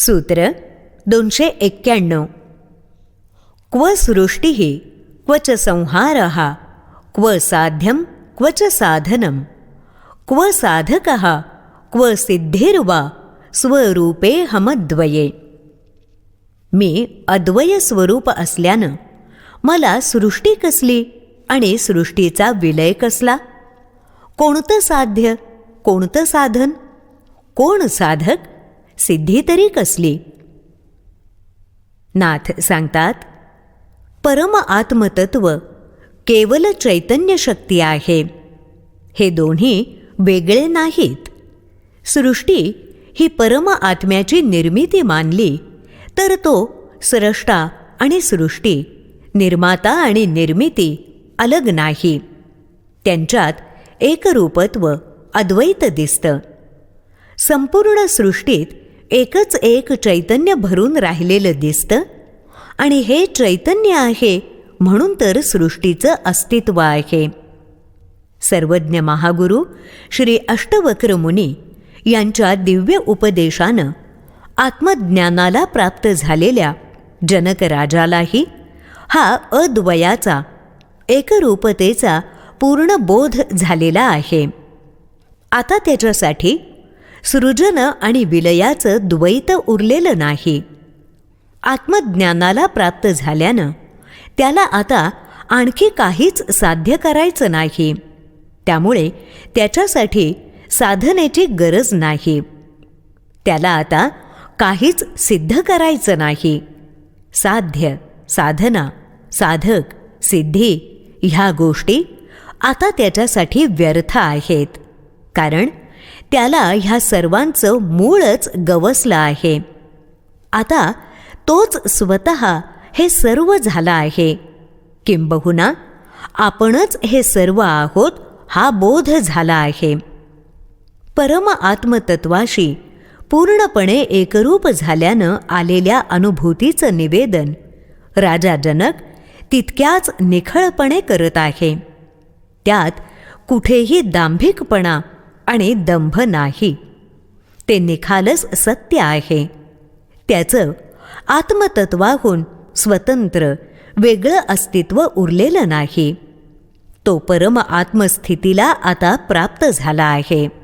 सूत्र दोनशे एक्क्याण्णव. क्व सृष्टी क्वच संहार क्व साध्यम क्वच साधनम क्व साधक क्व सिद्धिर्वा स्वरूपे हमद्वये. मी अद्वय स्वरूप असल्यानं मला सृष्टी कसली आणि सृष्टीचा विलय कसला? कोणतं साध्य कोणतं साधन? कोण साधक? सिद्धी तरी कसली? नाथ सांगतात परम आत्मतत्व केवल चैतन्य शक्ती आहे. हे दोन्ही वेगळे नाहीत. सृष्टी ही परम आत्म्याची निर्मिती मानली तर तो स्रष्टा आणि सृष्टी निर्माता आणि निर्मिती अलग नाही. त्यांच्यात एकरूपत्व अद्वैत दिसतं. संपूर्ण सृष्टीत एकच एक चैतन्य भरून राहिलेलं दिसतं. आणि हे चैतन्य आहे म्हणून तर सृष्टीचं अस्तित्व आहे. सर्वज्ञ महागुरु श्री अष्टवक्र मुनी यांच्या दिव्य उपदेशानं आत्मज्ञानाला प्राप्त झालेल्या जनक राजालाही हा अद्वयाचा एकरूपतेचा पूर्ण बोध झालेला आहे. आता त्याच्यासाठी सृजन आणि विलयाचं द्वैत उरलेलं नाही. आत्मज्ञानाला प्राप्त झाल्यानं त्याला आता आणखी काहीच साध्य करायचं नाही. त्यामुळे त्याच्यासाठी साधनेची गरज नाही. त्याला आता काहीच सिद्ध करायचं नाही. साध्य साधना साधक सिद्धी ह्या गोष्टी आता त्याच्यासाठी व्यर्थ आहेत. कारण त्याला ह्या सर्वांचं मूळच गवसलं आहे. आता तोच स्वत हे सर्व झाला आहे. किंबहुना आपणच हे सर्व आहोत हा बोध झाला आहे. परम आत्मतत्वाशी पूर्णपणे एकरूप झाल्यानं आलेल्या अनुभूतीचं निवेदन राजा जनक तितक्याच निखळपणे करत आहे. त्यात कुठेही दांभिकपणा आणि दंभ नाही. ते निखालस सत्य आहे. त्याचं आत्मतत्वाहून स्वतंत्र वेगळं अस्तित्व उरलेलं नाही. तो परम आत्मस्थितीला आता प्राप्त झाला आहे.